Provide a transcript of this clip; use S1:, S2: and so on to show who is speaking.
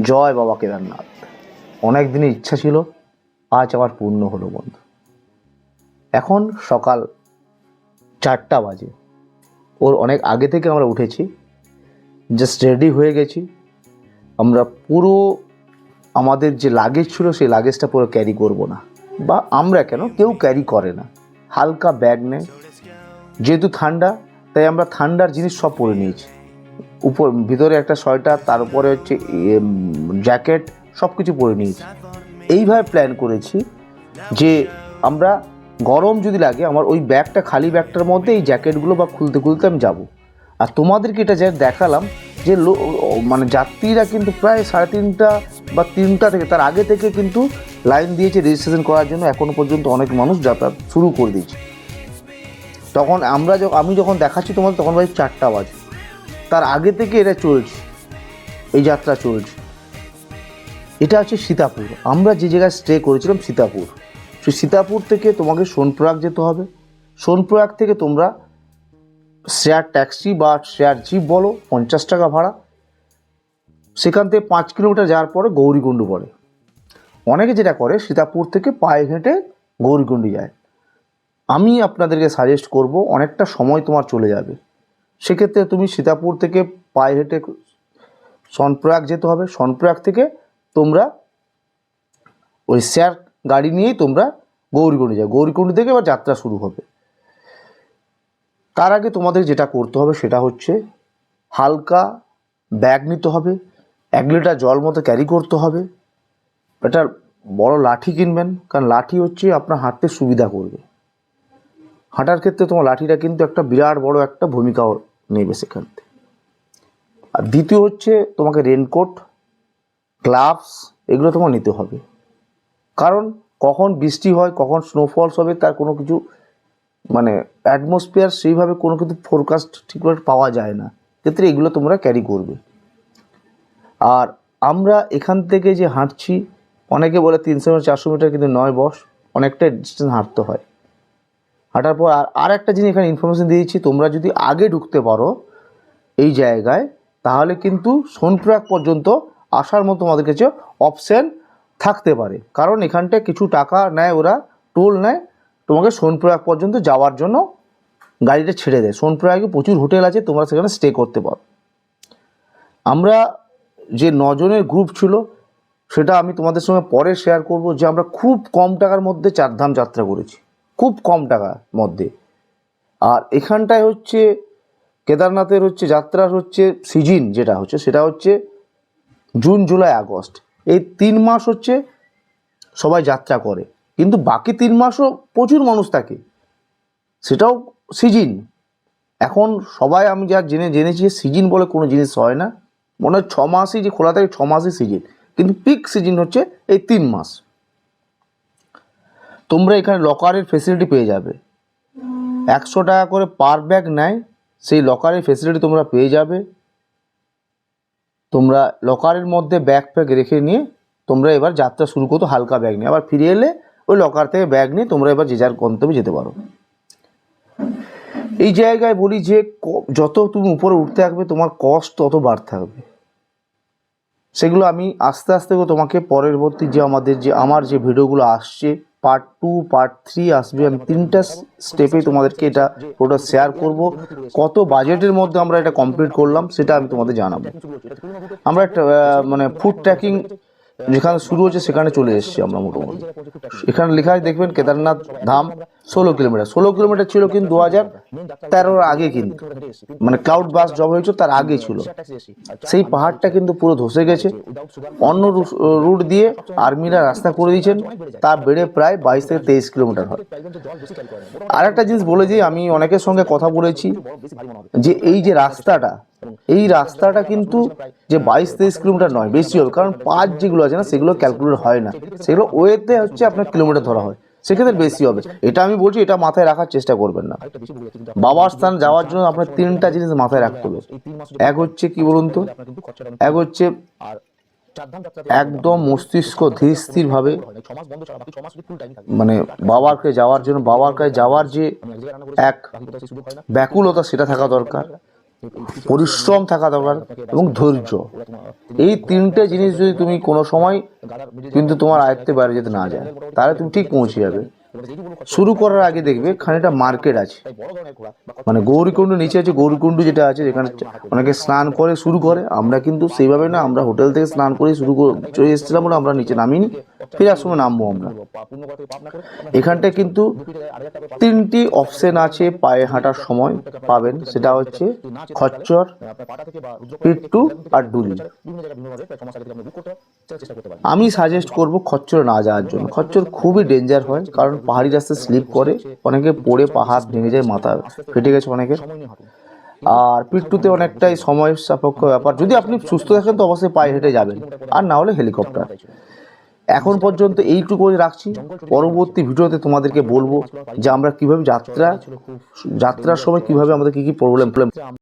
S1: জয় বাবা কেদারনাথ। অনেক দিনের ইচ্ছা ছিল, আজ আমার পূর্ণ হলো বন্ধু। এখন সকাল চারটা বাজে। ওর অনেক আগে থেকে আমরা উঠেছি জাস্ট রেডি হয়ে গেছি। আমরা পুরো আমাদের যে লাগেজ ছিল, সেই লাগেজটা পুরো ক্যারি করব না। বা আমরা কেন? কেউ ক্যারি করে না। হালকা ব্যাগ নেয় যেহেতু ঠান্ডা, তাই আমরা ঠান্ডার জিনিস সব পরে নিয়েছি। উপর, ভিতরে একটা সোয়েটার, তার উপরে হচ্ছে জ্যাকেট সব কিছু পরে নিয়েছি। এইভাবে প্ল্যান করেছি যে আমরা গরম যদি লাগে, আমার ওই ব্যাগটা, খালি ব্যাগটার মধ্যে এই জ্যাকেটগুলো বা খুলতে খুলতে আমি যাব। আর তোমাদেরকে এটা যা দেখালাম, যে মানে যাত্রীরা কিন্তু প্রায় সাড়ে তিনটা বা তিনটা থেকে, তার আগে থেকে কিন্তু লাইন দিয়েছে রেজিস্ট্রেশন করার জন্য এখনও পর্যন্ত অনেক মানুষ যাতায়াত শুরু করে দিয়েছে। তখন আমরা যখন, আমি যখন দেখাচ্ছি তোমাদের, তখন ভাই চারটা বাজে। তার আগে থেকে এটা চলছে। এই যাত্রা চলছে। এটা হচ্ছে সীতাপুর। আমরা যে জায়গায় স্টে করেছিলাম সীতাপুর। সেই সীতাপুর থেকে তোমাকে সোনপ্রয়াগ যেতে হবে। সোনপ্রয়াগ থেকে তোমরা শেয়ার ট্যাক্সি বা শেয়ার জিপ বলো, পঞ্চাশ টাকা ভাড়া। সেখান থেকে পাঁচ কিলোমিটার যাওয়ার পরে গৌরীকুণ্ড পড়ে। অনেকে যেটা করে, সীতাপুর থেকে পায়ে হেঁটে গৌরীকুণ্ডু যায়। আমি আপনাদেরকে সাজেস্ট করব, অনেকটা সময় তোমার চলে যাবে। সেক্ষেত্রে তুমি সীতাপুর থেকে পায়ে হেঁটে সনপ্রয়াগ যেতে হবে। সনপ্রয়াগ থেকে তোমরা ওই শেয়ার গাড়ি নিয়েই তোমরা গৌরীকুণ্ডু যাও। গৌরীকুণ্ডু থেকে এবার যাত্রা শুরু হবে। তার আগে তোমাদের যেটা করতে হবে সেটা হচ্ছে হালকা ব্যাগ নিতে হবে। এক লিটার জল মতো ক্যারি করতে হবে। একটা বড় লাঠি কিনবেন, কারণ লাঠি হচ্ছে আপনার হাঁটতে সুবিধা করবে। হাঁটার ক্ষেত্রে তোমার লাঠিটা কিন্তু একটা বিরাট বড় একটা ভূমিকা নেবে সেখান থেকে আর দ্বিতীয় হচ্ছে তোমাকে রেনকোট গ্লাভস এগুলো তোমার নিতে হবে। কারণ কখন বৃষ্টি হয়, কখন স্নোফলস হবে, তার কোনো কিছু মানে অ্যাটমসফিয়ার সেইভাবে কোনো কিছু ফোরকাস্ট ঠিকভাবে পাওয়া যায় না। ক্ষেত্রে এগুলো তোমরা ক্যারি করবে। আর আমরা এখান থেকে যে হাঁটছি, অনেকে বলে তিনশো মিটার চারশো মিটার কিন্তু নয় বস, অনেকটা ডিস্টেন্স হাঁটতে হয়। হাঁটার পর আর একটা জিনিস এখানে ইনফরমেশন দিয়েছি তোমরা যদি আগে ঢুকতে পারো এই জায়গায়, তাহলে কিন্তু সোনপ্রয়াগ পর্যন্ত আসার মতো আমাদের কাছে অপশান থাকতে পারে। কারণ এখানটায় কিছু টাকা নেয় ওরা টোল নেয়, তোমাকে সোনপ্রয়াগ পর্যন্ত যাওয়ার জন্য গাড়িটা ছেড়ে দেয়। সোনপ্রয়াগে প্রচুর হোটেল আছে, তোমরা সেখানে স্টে করতে পারো। আমরা যে নজনের গ্রুপ ছিল, সেটা আমি তোমাদের সঙ্গে পরে শেয়ার করব, যে আমরা খুব কম টাকার মধ্যে চারধাম যাত্রা করেছি। খুব কম টাকার মধ্যে। আর এখানটায় হচ্ছে কেদারনাথের হচ্ছে যাত্রার হচ্ছে সিজন যেটা হচ্ছে, সেটা হচ্ছে জুন, জুলাই, আগস্ট। এই তিন মাস হচ্ছে সবাই যাত্রা করে, কিন্তু বাকি তিন মাসও প্রচুর মানুষ থাকে। সেটাও সিজন। এখন সবাই আমি যা জেনে, জেনেছি, সিজন বলে কোনো জিনিস হয় না। মনে হয় ছ মাসই যে খোলা থাকে, ছ মাসই সিজন। কিন্তু পিক সিজন হচ্ছে এই তিন মাস। তোমরা এখানে লকারের ফেসিলিটি পেয়ে যাবে। একশো টাকা করে পার ব্যাগ নেয়, সেই লকারের ফেসিলিটি তোমরা পেয়ে যাবে। তোমরা লকারের মধ্যে ব্যাগ ফ্যাগ রেখে নিয়ে তোমরা এবার যাত্রা শুরু করতো হালকা ব্যাগ নিয়ে। আবার ফিরে এলে ওই লকার থেকে ব্যাগ নিয়ে তোমরা এবার যে যার গন্তব্যে যেতে পারো। এই জায়গায় বলি যে যত তুমি উপরে উঠতে থাকবে, তোমার কষ্ট তত বাড়তে থাকবে। সেগুলো আমি আস্তে আস্তে তোমাকে পরবর্তী যে আমাদের যে, আমার যে ভিডিওগুলো আসছে পার্ট টু পার্ট থ্রি আসবে। আমি তিনটা স্টেপে তোমাদেরকে এটা পুরোটা শেয়ার করব। কত বাজেটের মধ্যে আমরা এটা কমপ্লিট করলাম, সেটা আমি তোমাদের জানাব। আমরা একটা মানে ফুড ট্র্যাকিং যেখানে শুরু হচ্ছে, সেখানে চলে এসেছি আমরা মোটামুটি। এখানে লেখা দেখবেন কেদারনাথ ধাম। ষোলো কিলোমিটার। ষোলো কিলোমিটার ছিল কিন্তু দু হাজার তেরোর আগে কিন্তু। মানে ক্লাউড বাস জব হয়েছিল, তার আগে ছিল। সেই পাহাড়টা কিন্তু পুরো ধসে গেছে। অন্য রুট দিয়ে আর্মিরা রাস্তা করে দিয়েছেন। তা বেড়ে প্রায় বাইশ থেকে তেইশ কিলোমিটার হয়। আর একটা জিনিস বলে যে, আমি অনেকের সঙ্গে কথা বলেছি যে, এই যে রাস্তাটা, এই রাস্তাটা কিন্তু যে বাইশ তেইশ কিলোমিটার নয়, বেশি হবে। কারণ পাঁচ যেগুলো আছে না, সেগুলো ক্যালকুলেট হয় না। সেগুলো ওয়েতে হচ্ছে আপনার কিলোমিটার ধরা হয়। সেক্ষেত্রে বেশি হবে। এটা আমি বলছি এটা মাথায় রাখার চেষ্টা করবেন না। বাবার স্থান যাওয়ার জন্য আপনার তিনটা জিনিস মাথায় রাখতে হবে। এক হচ্ছে কি বলুন তো? এক হচ্ছে একদম মস্তিষ্ক ধীর স্থির ভাবে মানে বাবাকে যাওয়ার জন্য বাবার কাছে যাওয়ার যে এক ব্যাকুলতা সেটা থাকা দরকার। পরিশ্রম থাকা দরকার এবং ধৈর্য। এই তিনটে জিনিস যদি তুমি কোনো সময় কিন্তু তোমার আয়ত্তে বাইরে যেতে না যায়, তাহলে তুমি ঠিক পৌঁছে যাবে। শুরু করার আগে দেখবে খানিকটা মার্কেট আছে। মানে গৌরীকুণ্ড নিচে আছে, গৌরীকুণ্ড যেটা আছে, যেখানে অনেকে স্নান করে, শুরু করে। আমরা কিন্তু সেইভাবে না, আমরা হোটেল থেকে স্নান করে শুরু করে চলে এসেছিলাম বলে আমরা নিচে নামিনি। ফেরার সময় নামবো আমরা এখানটায় কিন্তু তিনটি অপশন আছে পায়ে হাঁটার সময় পাবেন সেটা হচ্ছে খচ্চর পিট্টু আর ডুলি আমি সাজেস্ট করব খচ্চরে না যাওয়ার জন্য খচ্চর খুবই ডেঞ্জার হয় কারণ পাহাড়ি রাস্তায় স্লিপ করে অনেকে পড়ে পা হাত ভেঙে যায় মাথা ফেটে গেছে অনেকের আর পিট্টুতে অনেকটাই সময় সাপেক্ষ ব্যাপার যদি আপনি সুস্থ থাকেন তো অবশ্যই পায়ে হেঁটে যাবেন আর না হলে হেলিকপ্টার এখন পর্যন্ত এইটুকু রাখছি। পরবর্তী ভিডিওতে তোমাদেরকে বলব যে আমরা কীভাবে যাত্রা যাত্রার সময় কীভাবে আমাদের কি কি প্রবলেম